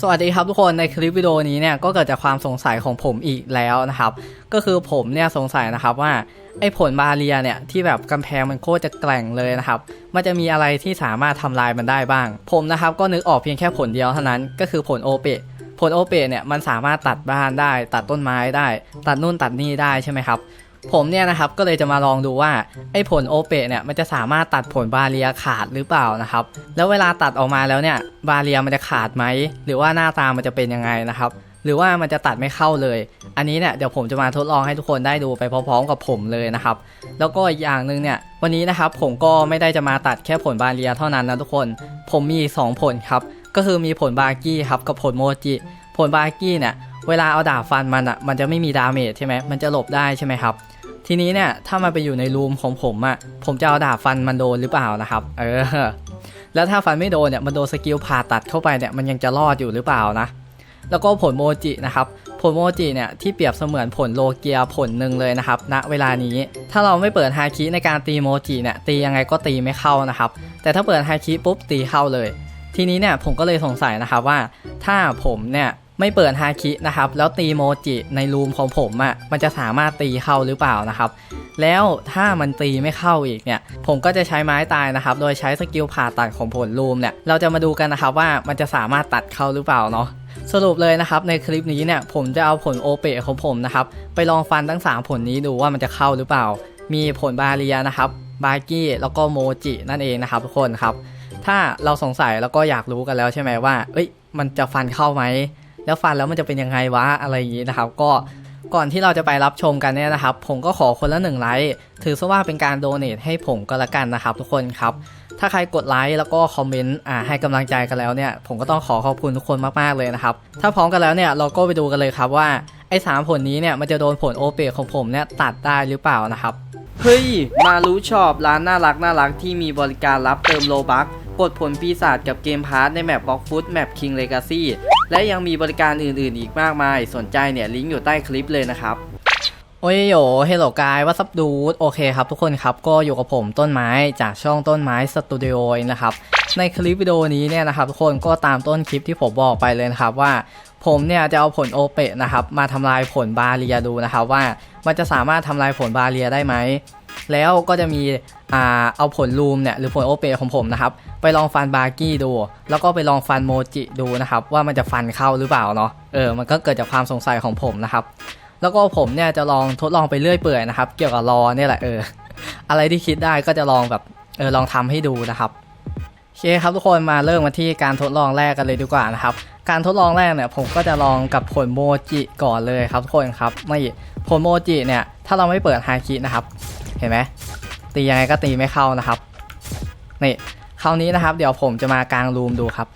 สวัสดีครับทุกคนในคลิปวิดีโอนี้เนี่ยก็เกิดจากความสงสัยของผมอีกแล้วนะครับ ก็คือผมเนี่ยสงสัยนะครับว่าไอ้ผลบาเรียเนี่ยที่แบบกำแพงมันโคตรจะแกร่งเลยนะครับ มันจะมีอะไรที่สามารถทำลายมันได้บ้าง ผมนะครับก็นึกออกเพียงแค่ผลเดียวเท่านั้นก็คือผลโอเปะผลโอเปะเนี่ยมันสามารถตัดบ้านได้ ตัดต้นไม้ได้ ตัดนู่นตัดนี่ได้ใช่ไหมครับ ผมเนี่ยนะครับก็เลยจะมาลองดูว่าไอ้ผลโอเปะเนี่ยมันจะสามารถตัดผลบาเรียขาดหรือเปล่านะครับ แล้วเวลาตัดออกมาแล้วเนี่ยบาเรียมันจะขาดไหมหรือว่าหน้าตามันจะเป็นยังไงนะครับ หรือว่ามันจะตัดไม่เข้าเลย อันนี้เนี่ยเดี๋ยวผมจะมาทดลองให้ทุกคนได้ดูไปพร้อมๆกับผมเลยนะครับ แล้วก็อีกอย่างหนึ่งเนี่ยวันนี้นะครับผมก็ไม่ได้จะมาตัดแค่ผลบาเรียเท่านั้นนะทุกคน ผมมีอีกสองผลครับก็คือมีผลบากี้ครับกับผลโมจิผลบากี้เนี่ยเวลาเอาดาบฟันมันอะมันจะไม่มีดาเมจใช่ไหมมันจะหลบได้ใช่ไหมครับ ทีนี้เนี่ยถ้ามันไปอยู่ในรูมของผมอะ่ะผมจะเอาดาบฟันมันโดนหรือเปล่านะครับ เออ แล้วถ้าฟันไม่โดนเนี่ยมันโดนสกิลผ่าตัดเข้าไปเนี่ยมันยังจะรอดอยู่หรือเปล่านะ แล้วก็ผลโมจินะครับผลโมจิเนี่ยที่เปรียบเสมือนผลโลเกียผลหนึ่งเลยนะครับณเวลานี้ ถ้าเราไม่เปิดฮาคิในการตีโมจิเนี่ยตียังไงก็ตีไม่เข้านะครับ แต่ถ้าเปิดฮาคิปุ๊บตีเข้าเลย ทีนี้เนี่ยผมก็เลยสงสัยนะครับว่า ถ้าผมเนี่ย ไม่เปิดฮาคินะครับ แล้วตีโมจิในรูมของผมอะ่ะมันจะสามารถตีเข้าหรือเปล่านะครับ แล้วถ้ามันตีไม่เข้าอีกเนี่ย ผมก็จะใช้ไม้ตายนะครับ โดยใช้สกิลผ่าตัดของผลรูมเนี่ย เราจะมาดูกันนะครับว่ามันจะสามารถตัดเข้าหรือเปล่าเนาะสรุปเลยนะครับในคลิปนี้เนี่ยผมจะเอาผลโอเปะของผมนะครับไปลองฟันทั้ง 3 ผลนี้ดูว่ามันจะเข้าหรือเปล่า มีผลบาเรียนะครับบากี้แล้วก็โมจินั่นเองนะครับทุกคนครับ ถ้าเราสงสัยแล้วก็อยากรู้กันแล้วใช่ไหมว่า เอ้ย มันจะฟันเข้าไหม แล้วฟันแล้วมันจะเป็นยังไงวะอะไรอย่างนี้นะครับ ก็ก่อนที่เราจะไปรับชมกันเนี่ยนะครับ ผมก็ขอคนละหนึ่งไลค์ถือซะว่าเป็นการโดเนทให้ผมก็แล้วกันนะครับทุกคนครับ ถ้าใครกดไลค์แล้วก็คอมเมนต์อ่าให้กำลังใจกันแล้วเนี่ย ผมก็ต้องขอขอบคุณทุกคนมากๆเลยนะครับ ถ้าพร้อมกันแล้วเนี่ยเราก็ไปดูกันเลยครับว่าไอ้สามผลนี้เนี่ยมันจะโดนผลโอเปของผมเนี่ยตัดได้หรือเปล่านะครับเฮ้ยมารู้ชอบร้านน่ารักน่ารักที่มีบริการรับเติมโลบัคกดผลปีศาจกับเกมพาร์ทในแมปบล็อกฟุตแมปคิงเลกาซี่ และยังมีบริการอื่นๆ อีกมากมาย สนใจเนี่ยลิงก์อยู่ใต้คลิปเลยนะครับโอ้ยโยเฮลโลกายว่าซับดูดโอเคครับทุกคนครับก็อยู่กับผมต้นไม้จากช่องต้นไม้สตูดิโอนะครับในคลิปวิดีโอนี้เนี่ยนะครับทุกคนก็ตามต้นคลิปที่ผมบอกไปเลยนะครับว่า ผมเนี่ยจะเอาผลโอเปะนะครับมาทำลายผลบาเรียดูนะครับว่ามันจะสามารถทำลายผลบาเรียได้ไหม แล้วก็จะมีอ่าเอาผลลูมเนี่ยหรือผลโอเปของผมนะครับ ไปลองฟันบาร์กี้ดู แล้วก็ไปลองฟันโมจิดูนะครับ ว่ามันจะฟันเข้าหรือเปล่าเนาะเออมันก็เกิดจากความสงสัยของผมนะครับ แล้วก็ผมเนี่ยจะลองทดลองไปเรื่อยเปื่อยนะครับ เกี่ยวกับรอเนี่ยแหละเออ อะไรที่คิดได้ก็จะลองแบบเออลองทำให้ดูนะครับโอเคครับทุกคนมาเริ่มมาที่การทดลองแรกกันเลยดีกว่านะครับ การทดลองแรกเนี่ยผมก็จะลองกับผลโมจิก่อนเลยครับทุกคนครับไม่ผลโมจิเนี่ยถ้าเราไม่เปิดฮาคินะครับ ห็นไหมตียังไงก็ตีไม่เข้านะครับนี่คราวนี้นะครับ เดี๋ยวผมจะมากางรูมดูครับ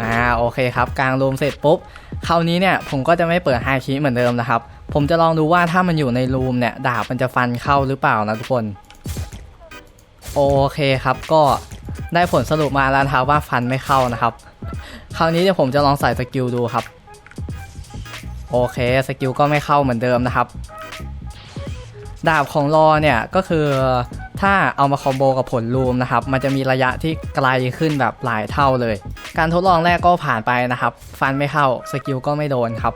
อ่าโอเคครับกลางรูมเสร็จปุ๊บคราวนี้เนี่ยผมก็จะไม่เปิดไฮคิเหมือนเดิมนะครับ ผมจะลองดูว่าถ้ามันอยู่ในรูมเนี่ยดาบมันจะฟันเข้าหรือเปล่านะทุกคนโอเคครับก็ได้ผลสรุปมาแล้วครับว่าฟันไม่เข้านะครับ คราวนี้เดี๋ยวผมจะลองใส่สกิลดูครับ โอเคสกิลก็ไม่เข้าเหมือนเดิมนะครับ ดาบของรอเนี่ยก็คือถ้าเอามาคอมโบกับผลรูมนะครับ มันจะมีระยะที่ไกลขึ้นแบบหลายเท่าเลย การทดลองแรกก็ผ่านไปนะครับ ฟันไม่เข้า สกิลก็ไม่โดนครับ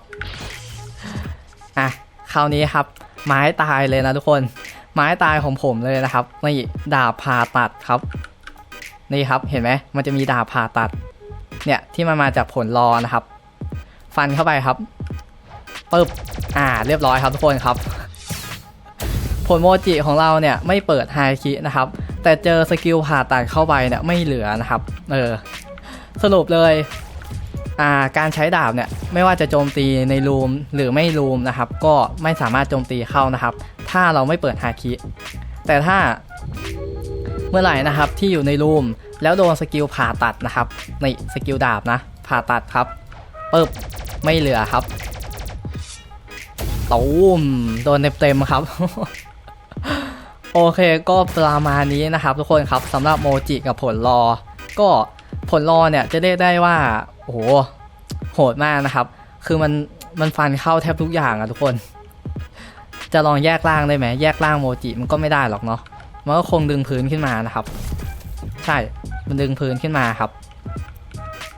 อะ คราวนี้ครับ ไม้ตายเลยนะทุกคน ไม้ตายของผมเลยนะครับ นี่ดาบผ่าตัดครับ นี่ครับ เห็นไหม มันจะมีดาบผ่าตัด เนี่ยที่มันมาจากผลรอนะครับ ฟันเข้าไปครับปึ๊บ อ่า เรียบร้อยครับทุกคนครับ ลโมจิของเราเนี่ยไม่เปิดไฮคินะครับ แต่เจอสกิลผ่าตัดเข้าไปเนี่ยไม่เหลือนะครับ เออ สรุปเลยาการใช้ดาบเนี่ยไม่ว่าจะโจมตีในรูมหรือไม่รูมนะครับ ก็ไม่สามารถโจมตีเข้านะครับ ถ้าเราไม่เปิดไฮคิ แต่ถ้าเมื่อไหร่นะครับที่อยู่ในรูมแล้วโดนสกิลผ่าตัดนะครับในสกิลดาบนะ ผ่าตัดครับปึ๊บไม่เหลือครับตูมโดนเต็มๆครับ โอเคก็ประมาณนี้นะครับทุกคนครับสำหรับโมจิกับผลรอ ก็ผลรอเนี่ยจะเรียกได้ว่าโอ้โหโหดมากนะครับ คือมันมันฟันเข้าแทบทุกอย่างอะทุกคน จะลองแยกล่างได้ไหมแยกล่างโมจิมันก็ไม่ได้หรอกเนาะมันก็คงดึงพื้นขึ้นมานะครับ ใช่มันดึงพื้นขึ้นมาครับ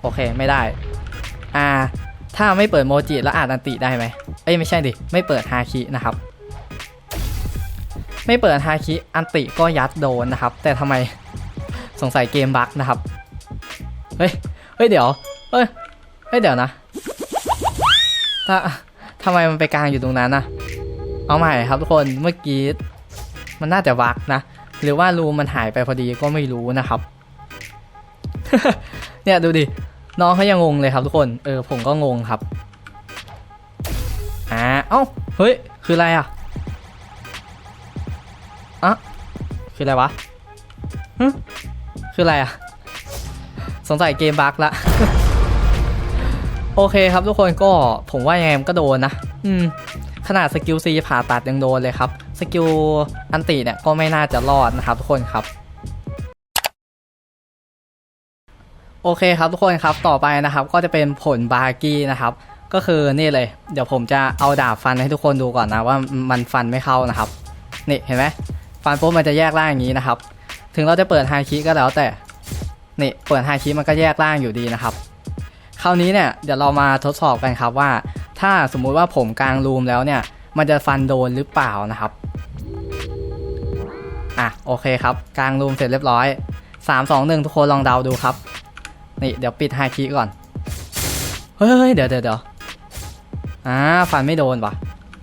โอเคไม่ได้ อ่า ถ้าไม่เปิดโมจิแล้วอาจอันติได้ไหมเอ้ยไม่ใช่ดิไม่เปิดฮาคินะครับ ไม่เปิดฮาคิอันติก็ยัดโดนนะครับ แต่ทำไมสงสัยเกมบั๊กนะครับ เฮ้ย เฮ้ยเดี๋ยว เฮ้ย เฮ้ยเดี๋ยวนะ ถ้าทำไมมันไปกลางอยู่ตรงนั้นนะเอาใหม่ครับทุกคนเมื่อกี้มันน่าจะบั๊กนะ หรือว่ารูมันหายไปพอดีก็ไม่รู้นะครับ เนี่ยดูดิ น้องเขายังงงเลยครับทุกคน เออผมก็งงครับ อ่า เอ้า เฮ้ย คืออะไรอะอะ คืออะไรวะฮึคืออะไรอะสงสัยเกมบั๊กละ โอเคครับทุกคนก็ผมว่ายังไงมันก็โดนนะ อืม ขนาดสกิลซีผ่าตัดยังโดนเลยครับ สกิลอันติเนี่ยก็ไม่น่าจะรอดนะครับทุกคนครับโอเคครับทุกคนครับต่อไปนะครับก็จะเป็นผลบาร์กี้นะครับ ก็คือนี่เลย เดี๋ยวผมจะเอาดาบฟันให้ทุกคนดูก่อนนะว่ามันฟันไม่เข้านะครับ นี่เห็นไหม ฟันปุ๊บมันจะแยกร่างอย่างนี้นะครับ ถึงเราจะเปิดไฮคิก็แล้วแต่ นี่เปิดไฮคิมันก็แยกร่างอยู่ดีนะครับ คราวนี้เนี่ยเดี๋ยวเรามาทดสอบกันครับว่า ถ้าสมมุติว่าผมกลางรูมแล้วเนี่ย มันจะฟันโดนหรือเปล่านะครับ อะโอเคครับกลางรูมเสร็จเรียบร้อย 3 2 1 ทุกคนลองเดาดูครับ นี่เดี๋ยวปิดไฮคีก่อน เฮ้ยเดี๋ยวเดี๋ยวเดี๋ยวอ่าฟันไม่โดนว่ะ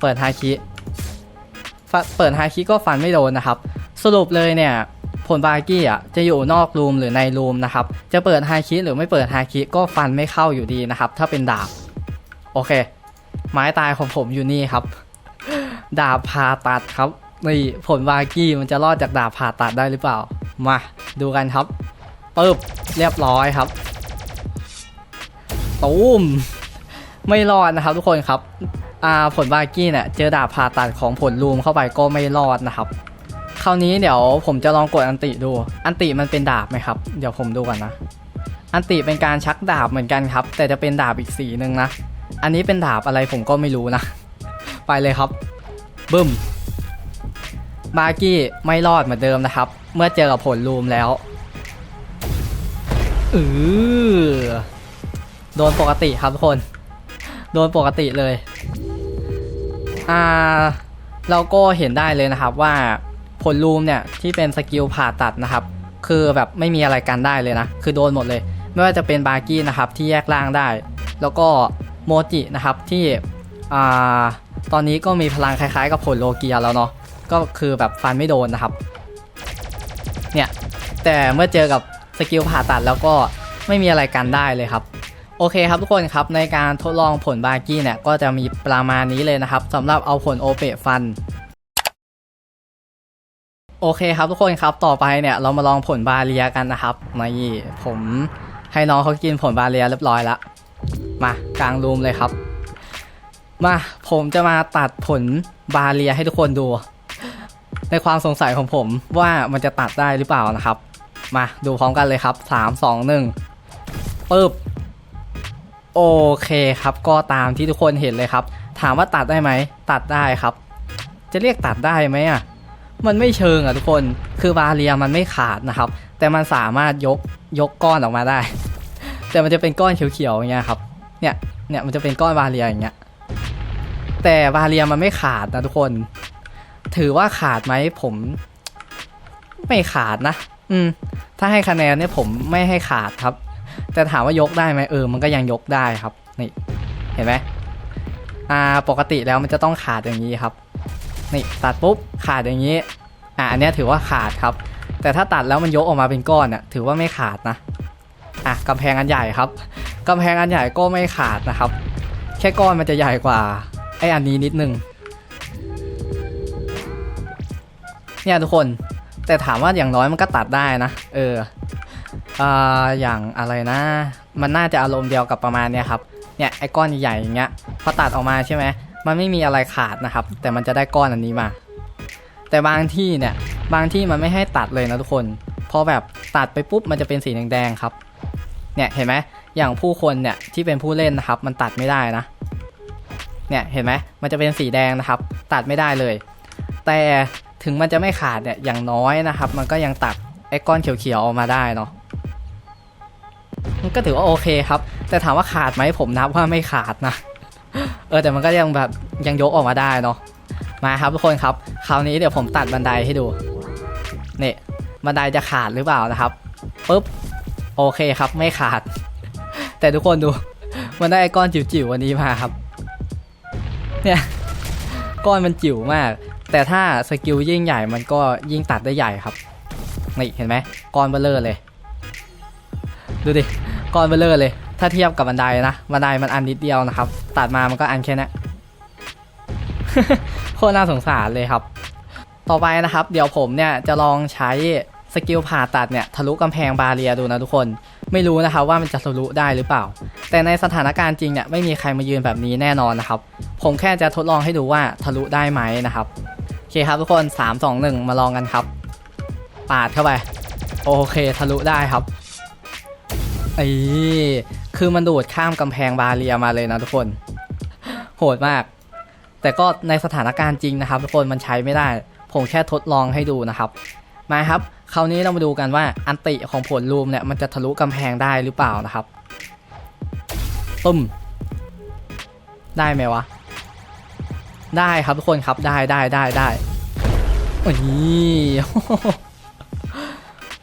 เปิดไฮคีฟ เปิดไฮคีก็ฟันไม่โดนนะครับ สรุปเลยเนี่ยผลบากี้อะจะอยู่นอกรูมหรือในรูมนะครับ จะเปิดไฮคีหรือไม่เปิดไฮคีก็ฟันไม่เข้าอยู่ดีนะครับ ถ้าเป็นดาบ โอเค ไม้ตายของผมอยู่นี่ครับ ดาบผ่าตัดครับนี่ผลบากี้มันจะรอดจากดาบผ่าตัดได้หรือเปล่า มาดูกันครับปึ๊บเรียบร้อยครับตูมไม่รอดนะครับทุกคนครับ อ่าผลบาร์กี้เนี่ยเจอดาบผ่าตัดของผลลูมเข้าไปก็ไม่รอดนะครับ คราวนี้เดี๋ยวผมจะลองกดอันติดู อันติมันเป็นดาบไหมครับ เดี๋ยวผมดูก่อนนะ อันติเป็นการชักดาบเหมือนกันครับ แต่จะเป็นดาบอีกสีหนึ่งนะ อันนี้เป็นดาบอะไรผมก็ไม่รู้นะ ไปเลยครับบึ้ม บาร์กี้ไม่รอดเหมือนเดิมนะครับ เมื่อเจอกับผลลูมแล้วเออโดนปกติครับทุกคน โดนปกติเลย อ่าเราก็เห็นได้เลยนะครับว่าผลลูมเนี่ยที่เป็นสกิลผ่าตัดนะครับ คือแบบไม่มีอะไรกันได้เลยนะ คือโดนหมดเลย ไม่ว่าจะเป็นบาร์กี้นะครับที่แยกล่างได้ แล้วก็โมจินะครับที่อ่าตอนนี้ก็มีพลังคล้ายๆ กับผลโลเกียแล้วเนาะก็คือแบบฟันไม่โดนนะครับเนี่ยแต่เมื่อเจอกับสกิลผ่าตัดแล้วก็ไม่มีอะไรกันได้เลยครับ โอเคครับทุกคนครับในการทดลองผลบาร์กี้เนี่ยก็จะมีประมาณนี้เลยนะครับสำหรับเอาผลโอเปฟันโอเคครับทุกคนครับต่อไปเนี่ยเรามาลองผลบาเรียกันนะครับนี่ผมให้น้องเขากินผลบาเรียเรียบร้อยแล้วมากลางรูมเลยครับ มาผมจะมาตัดผลบาเรียให้ทุกคนดู ในความสงสัยของผมว่ามันจะตัดได้หรือเปล่านะครับ มาดูพร้อมกันเลยครับ3 2 1ปึ๊บ โอเคครับก็ตามที่ทุกคนเห็นเลยครับ ถามว่าตัดได้ไหมตัดได้ครับ จะเรียกตัดได้ไหมอะมันไม่เชิงอะทุกคนคือบาเรียมันไม่ขาดนะครับ แต่มันสามารถยกยกก้อนออกมาได้ แต่มันจะเป็นก้อนเขียวๆอย่างเงี้ยครับเนี่ยเนี่ยมันจะเป็นก้อนบาเรียอย่างเงี้ยแต่บาเรียมันไม่ขาดนะทุกคน ถือว่าขาดไหมผม ไม่ขาดนะ อืมถ้าให้คะแนนเนี่ยผมไม่ให้ขาดครับ แต่ถามว่ายกได้ไหมเออ มันก็ยังยกได้ครับ นี่ เห็นไหมอ่า ปกติแล้วมันจะต้องขาดอย่างนี้ครับ นี่ตัดปุ๊บขาดอย่างนี้ อ่าอันนี้ถือว่าขาดครับ แต่ถ้าตัดแล้วมันยกออกมาเป็นก้อนอะ ถือว่าไม่ขาดนะ อะกำแพงอันใหญ่ครับกำแพงอันใหญ่ก็ไม่ขาดนะครับ แค่ก้อนมันจะใหญ่กว่าไออันนี้นิดนึง เนี่ยทุกคน แต่ถามว่าอย่างน้อยมันก็ตัดได้นะ เออ อ่าอย่างอะไรนะ มันน่าจะอารมณ์เดียวกับประมาณเนี้ยครับ เนี่ยไอ้ก้อนใหญ่ๆอย่างเงี้ยพอตัดออกมาใช่ไหมมันไม่มีอะไรขาดนะครับ แต่มันจะได้ก้อนอันนี้มา แต่บางที่เนี่ยบางที่มันไม่ให้ตัดเลยนะทุกคนพอแบบตัดไปปุ๊บมันจะเป็นสีแดงๆครับเนี่ยเห็นไหมอย่างผู้คนเนี่ยที่เป็นผู้เล่นนะครับ มันตัดไม่ได้นะเนี่ยเห็นไหมมันจะเป็นสีแดงนะครับ ตัดไม่ได้เลย แต่ถึงมันจะไม่ขาดเนี่ยอย่างน้อยนะครับ มันก็ยังตัดไอ้ก้อนเขียวๆออกมาได้เนาะ ก็ถือว่าโอเคครับ แต่ถามว่าขาดไหมผมนับว่าไม่ขาดนะ เออแต่มันก็ยังแบบยังยกออกมาได้เนาะ มาครับทุกคนครับ คราวนี้เดี๋ยวผมตัดบันไดให้ดู เนี่ยบันไดจะขาดหรือเปล่านะครับปุ๊บโอเคครับไม่ขาด แต่ทุกคนดู มันได้ไอ้ก้อนจิ๋วๆวันนี้มาครับ เนี่ยก้อนมันจิ๋วมาก แต่ถ้าสกิลยิ่งใหญ่มันก็ยิ่งตัดได้ใหญ่ครับนี่เห็นไหมก้อนเบลเลอร์เลย ดูดิก้อนเบลเลอร์เลย ถ้าเทียบกับบันไดนะบันไดมันอันนิดเดียวนะครับ ตัดมามันก็อันแค่นี้โคตรน่าสงสารเลยครับ ต่อไปนะครับ เดี๋ยวผมเนี่ยจะลองใช้สกิลผ่าตัดเนี่ยทะลุกำแพงบาเรียดูนะทุกคน ไม่รู้นะครับว่ามันจะทะลุได้หรือเปล่า แต่ในสถานการณ์จริงเนี่ยไม่มีใครมายืนแบบนี้แน่นอนนะครับ ผมแค่จะทดลองให้ดูว่าทะลุได้ไหมนะครับโอเคครับทุกคน 3 2 1 มาลองกันครับ ปาดเข้าไป โอเคทะลุได้ครับ ไอ้คือมันดูดข้ามกำแพงบาเรียมาเลยนะทุกคน โหดมาก แต่ก็ในสถานการณ์จริงนะครับ ทุกคนมันใช้ไม่ได้ ผมแค่ทดลองให้ดูนะครับ มาครับคราวนี้เรามาดูกันว่าอันติของผลรูมเนี่ยมันจะทะลุกำแพงได้หรือเปล่านะครับตุ้มได้ไหมวะ ได้ครับทุกคนครับได้ได้ได้ได้โอ้ย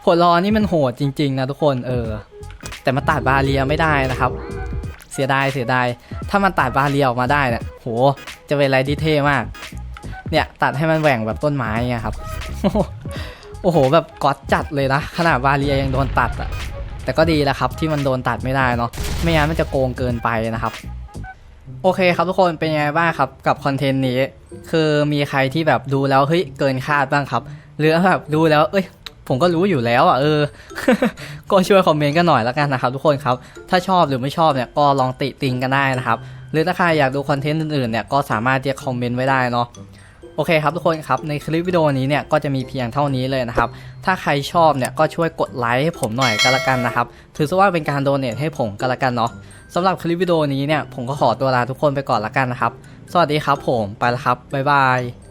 ผลรอนี่มันโหดจริง ๆ นะทุกคนเออ แต่มาตัดบาเรียไม่ได้นะครับ เสียดายเสียดายถ้ามันตัดบาเรียออกมาได้เนี่ยโหจะเป็นอะไรที่เท่มาก เนี่ยตัดให้มันแหว่งแบบต้นไม้เงี้ยครับโอ้โหแบบก๊อตจัดเลยนะขนาดบาเรียยังโดนตัดอะแต่ก็ดีแล้วครับที่มันโดนตัดไม่ได้เนาะไม่งั้นมันจะโกงเกินไปนะครับ โอเคครับทุกคนเป็นยังไงบ้างครับกับคอนเทนต์นี้ คือมีใครที่แบบดูแล้วเฮ้ยเกินคาดบ้างครับ หรือแบบดูแล้วเอ้ย ผมก็รู้อยู่แล้วอะเออ ก็ช่วยคอมเมนต์กันหน่อยแล้วกันนะครับทุกคนครับ ถ้าชอบหรือไม่ชอบเนี่ยก็ลองติติงกันได้นะครับ หรือถ้าใครอยากดูคอนเทนต์อื่นๆเนี่ยก็สามารถที่จะคอมเมนต์ไว้ได้เนาะโอเคครับทุกคนครับในคลิปวิดีโอนี้เนี่ยก็จะมีเพียงเท่านี้เลยนะครับ ถ้าใครชอบเนี่ยก็ช่วยกดไลค์ให้ผมหน่อยก็แล้วกันนะครับ ถือซะว่าเป็นการโดเนทให้ผมก็แล้วกันเนาะสำหรับคลิปวิดีโอนี้เนี่ยผมก็ขอตัวลาทุกคนไปก่อนละกันนะครับ สวัสดีครับผมไปแล้วครับบ๊ายบาย